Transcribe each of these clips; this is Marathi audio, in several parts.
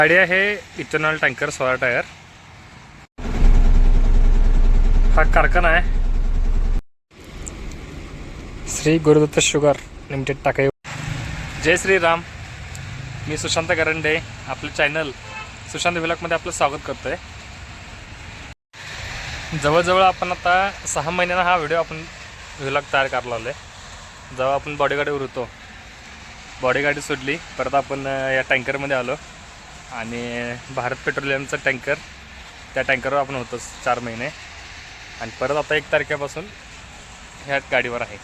गाडी आहे इथेनॉल टँकर सोळा टायर हा कारखाना आहे. श्री गुरुदत्त शुगर लिमिटेड टाकाई जय श्रीराम मी सुशांत करंडे आपलं चॅनल सुशांत विलॉगमध्ये आपलं स्वागत करतो आहे जवळजवळ आपण आता सहा महिन्यानं हा व्हिडिओ आपण व्हिलॉग तयार करायला आहे जेव्हा आपण बॉडीगाडीवर होतो बॉडीगाडी सोडली परत आपण या टँकरमध्ये आलो. आणि भारत पेट्रोलियमचा टँकर. त्या टँकरवर आपण होतोच चार महिने. आणि परत आता एक तारखेपासून ह्या गाडीवर आहे.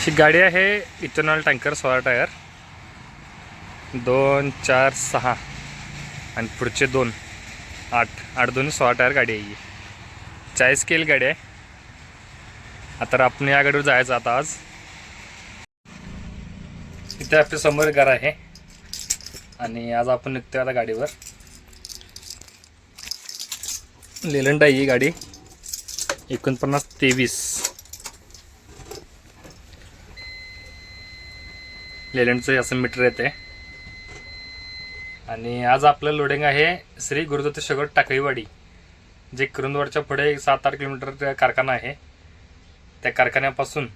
ही गाडी आहे इथेनॉल टँकर सोळा टायर. दोन चार सहा आणि पुढचे दोन आठ आठ दोन सोळा टायर गाडी आहे ही. चाळीस केल गाडी आहे. आता आपण या गाडीवर जायचं आता आज. इथे आपल्यासमोर घर आहे. आणि आज आपण निघतोय आता गाडीवर. लेलंड आहे ही गाडी एकोणपन्नास तेवीस. लेलंडचं असं मीटर येते आणि आज आपलं लोडिंग आहे श्री गुरुदत्त शगड टाकळीवाडी जे कुरुंदवाडच्या पुढे सात आठ किलोमीटर कारखाना आहे. त्या कारखान्यापासून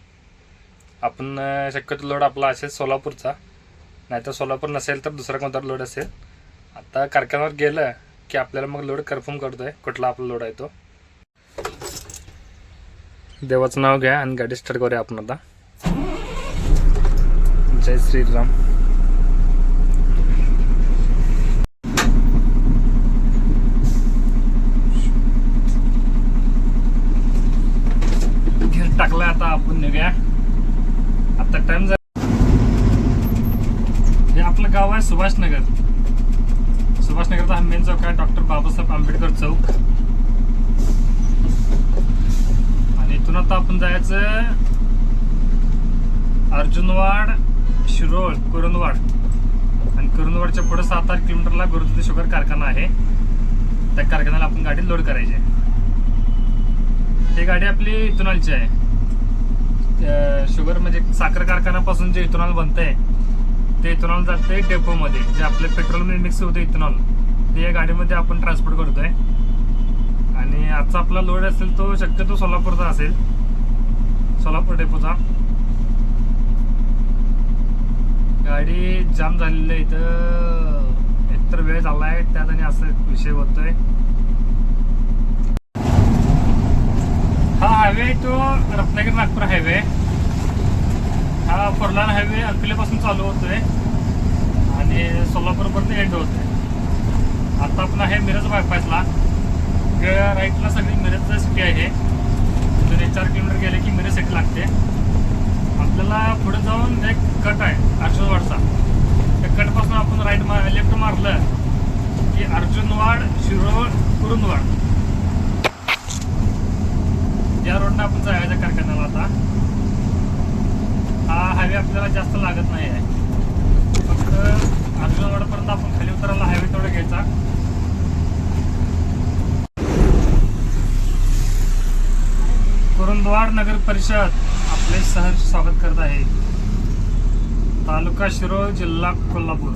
आपण शक्यतो लोड आपला असेल सोलापूरचा. नाहीतर सोलापूर नसेल तर दुसरा कोणता लोड असेल. आता कारखान्यावर गेलं की आपल्याला मग लोड कन्फर्म करतो आहे कुठला आपला लोड आहे तो. देवाचं नाव घ्या आणि गाडी स्टार्ट करूया आपण आता. जय श्रीराम. टाकलं आता आपण निघूया. टाइम झाला. हे आपलं गाव आहे सुभाषनगर. सुभाषनगरचा हा मेन चौक आहे डॉक्टर बाबासाहेब आंबेडकर चौक. आणि इथून आता आपण जायचं अर्जुनवाड शिरोळ कुरुंदवाड आणि कुरुंदवाडच्या पुढे सात आठ किलोमीटरला गुरुदत्त शुगर कारखाना आहे. त्या कारखान्याला आपण गाडी लोड करायची आहे. ही गाडी आपली इथून आलची आहे. शुगर म्हणजे साखर कारखान्यापासून जे इथेनॉल बनतंय ते इथेनॉल जाते डेपोमध्ये जे आपले पेट्रोलमध्ये मिक्स होते इथेनॉल ते या गाडीमध्ये आपण ट्रान्सपोर्ट करतोय. आणि आजचा आपला लोड असेल तो शक्यतो सोलापूरचा असेल. सोलापूर डेपोचा. गाडी जाम झालेली आहे इथं. एकतर वेळ झाला आहे त्यात आणि असं विषय होतोय हा हायवे तो रत्नागिरी नागपूर हायवे. हा फरलान हायवे अकोल्यापासून चालू होतोय आणि सोलापूरपर्यंत एंड होतोय. आता आपण आहे मिरज बायपासला राईटला सगळी मिरज सिटी आहे. जर चार किलोमीटर गेले की मिरज सिटी लागते. आपल्याला पुढे जाऊन एक कट आहे अर्जुनवाडचा त्या कटपासून आपण राईट मार लेफ्ट मारलं की अर्जुनवाड शिरोळ कुरुंदवाड. या रोडनं आपण जायचं कारखान्याला आता. हा हायवे आपल्याला जास्त लागत नाही आहे. फक्त अर्जुनवाडापर्यंत आपण खाली उतरायला हायवे तेवढा घ्यायचा. कुरुंदवाड नगर परिषद आपले सहर्ष स्वागत करत आहे. तालुका शिरोळ जिल्हा कोल्हापूर.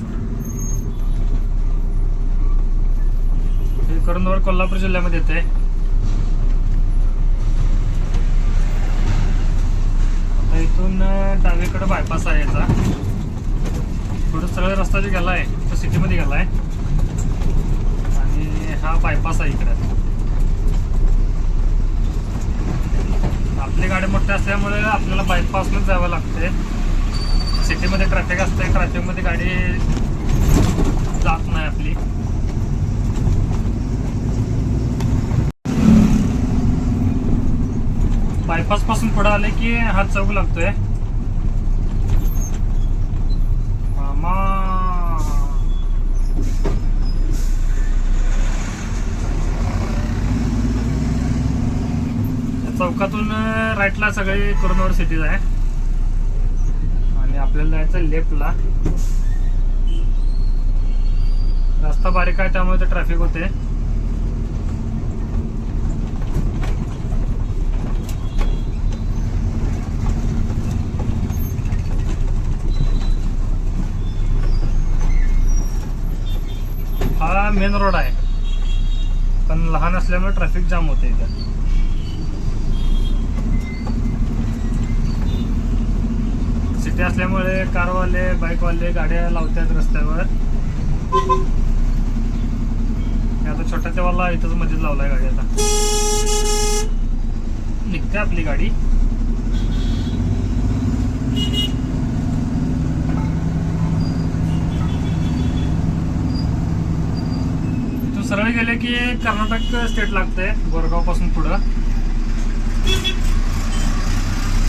हे कुरुंदवाड कोल्हापूर जिल्ह्यामध्ये येते आता इथून डावीकडं डावीकडे बायपास आहे याचा. थोडं सरळ रस्ता जो गेला आहे तो सिटीमध्ये गेला आहे आणि हा बायपास आहे इकडे. आपली गाडी मोठी असल्यामुळे आपल्याला बायपासनंच जावं लागते सिटीमध्ये ट्रॅफिक असते ट्रॅफिकमध्ये गाडी जात नाही आपली. बायपासपासून पुढे आले की हा चौक लागतोय. मामा. चौकातून राईटला सगळी कोरोनावर सिटीज आहे. आणि आपल्याला जायचं लेफ्टला. रस्ता बारीक आहे त्यामुळे ते ट्रॅफिक होते. मेन रोड आहे. पण लहान असल्यामुळे ट्रॅफिक जाम होते इथं. सिटी असल्यामुळे कारवाले बाईकवाले गाड्या लावतात रस्त्यावर. आता छोट्या तेव्हाला इथंच मध्येच लावलाय गाडी आता. निघते आपली गाडी इथून सरळ गेले की कर्नाटक स्टेट लागते गोरगावपासून पुढं.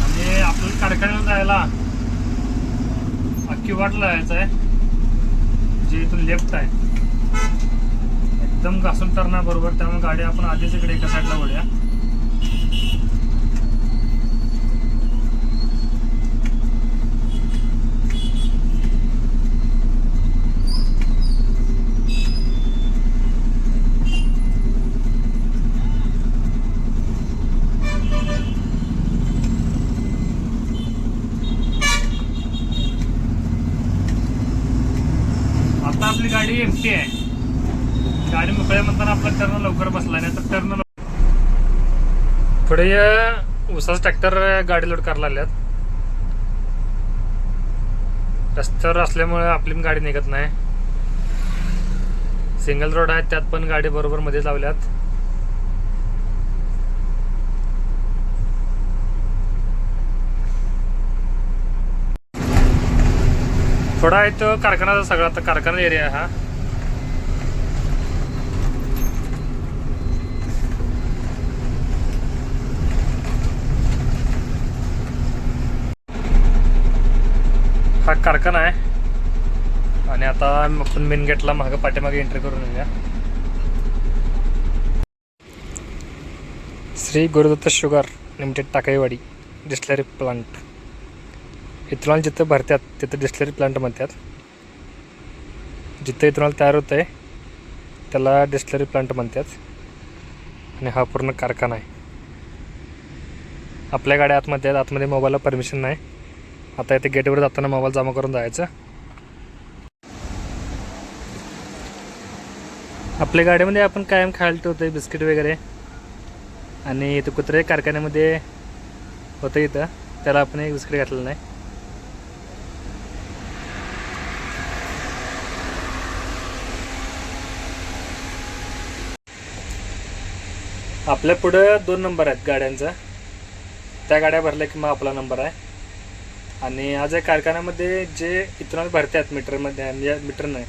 आणि आपल्याला कारखान्याला जायला अख्खी वाट लावायचं आहे जे इथून लेफ्ट आहे. एकदम घासून टर्ना बरोबर त्यामुळे गाडी आपण आधीच इकडे एका साईडला वळूया आता आपली गाडी एमटी आहे. गाडी मोकळ्या म्हणताना आपला टर्न लवकर बसला नाही तर टर्न पुढे उसाचं ट्रॅक्टर गाडी लोड करायला लागल्यात. रस्त्यावर असल्यामुळे आपली पण गाडी निघत नाही. सिंगल रोड आहे त्यात पण गाडी बरोबर मध्ये लावल्यात. थोडा आहे तो कारखानाचा सगळा आता कारखाना एरिया हा. हा कारखाना आहे. आणि आता आपण मेन गेटला मागं पाठीमागे एंट्री करून येऊया. Shri Gurudatta sugar limited Takaiwadi distillery plant ethanol जिथं भरतात तिथं डिस्टलरी प्लांट म्हणतात. जिथं इथेनॉल तयार होतं आहे त्याला डिस्टलरी प्लांट म्हणतात. आणि हा पूर्ण कारखाना आहे. आपल्या गाड्या आतमध्ये आहेत आतमध्ये मोबाईलला परमिशन नाही. आता इथे गेटवर जाताना मोबाईल जमा करून जायचं. आपल्या गाडीमध्ये आपण कायम खायला ठेवतोय बिस्किट वगैरे. आणि इथं कुत्रे कारखान्यामध्ये होतं इथं. त्याला आपण एक बिस्किट घातलेलं नाही. आपल्या पुढं दोन नंबर आहेत गाड्यांचा. त्या गाड्या भरल्या की मग आपला नंबर आहे. आणि आज या कारखान्यामध्ये जे इथेनॉल भरतात मीटरमध्ये म्हणजे मीटर नाही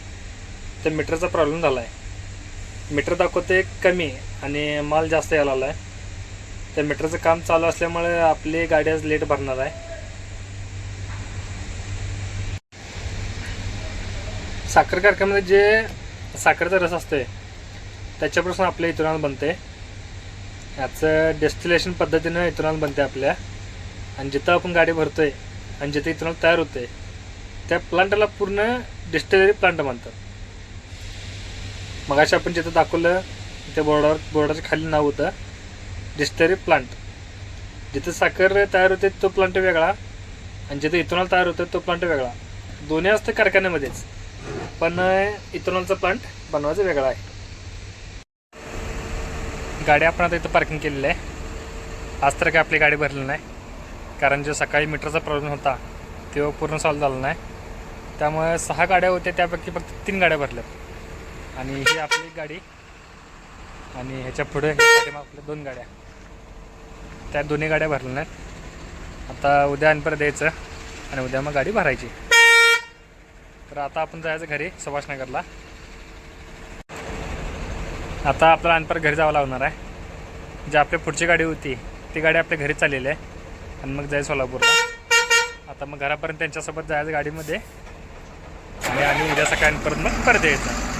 तर मीटरचा प्रॉब्लेम झाला आहे मीटर दाखवते कमी आणि माल जास्त यायला आला आहे त्या मीटरचं काम चालू असल्यामुळे आपली गाडी आज लेट भरणार आहे. साखर कारखान्यामध्ये जे साखरेचा रस असते त्याच्यापासून आपल्या इथेनॉल बनते याचं डेस्टिलेशन पद्धतीनं इथेनॉल बनते आपल्या. आणि जिथं आपण गाडी भरतोय आणि जिथे इथेनॉल तयार होते त्या प्लांटला पूर्ण डिस्टिलरी प्लांट म्हणतात. मग आपण जिथं दाखवलं त्या बोर्डावर बोर्डाच्या खाली नाव होतं डिस्टरी प्लांट जिथं साखर तयार होते तो प्लांट वेगळा आणि जिथं इथेनॉल तयार होतं तो प्लांट वेगळा. दोन्ही असतं कारखान्यामध्येच. पण इथेनॉलचा प्लांट बनवायचा वेगळा आहे. गाडी आपण आता इथं पार्किंग केलेली आहे. आज तर काय आपली गाडी भरली नाही. कारण जो सकाळी मीटरचा प्रॉब्लेम होता तो पूर्ण सॉल्व्ह झाला नाही. त्यामुळे सहा गाड्या होत्या त्यापैकी फक्त तीन गाड्या भरल्यात. आणि ही आपली गाडी आणि ह्याच्या पुढे ह्यासाठी आपल्या दोन गाड्या. त्या दोन्ही गाड्या भरल्या नाहीत. आता उद्या आणि द्यायचं आणि उद्या मग गाडी भरायची. तर आता आपण जायचं घरी सुभाषनगरला. आता आपल्याला आणि घरी जावं लागणार आहे. जी आपली पुढची गाडी होती ती गाडी आपल्या घरी चाललेली आहे. आणि मग जायचं सोलापूरला. आता मग घरापर्यंत त्यांच्यासोबत जायचं गाडीमध्ये. आणि आम्ही उद्या सकाळपर्यंत मग परत यायचं.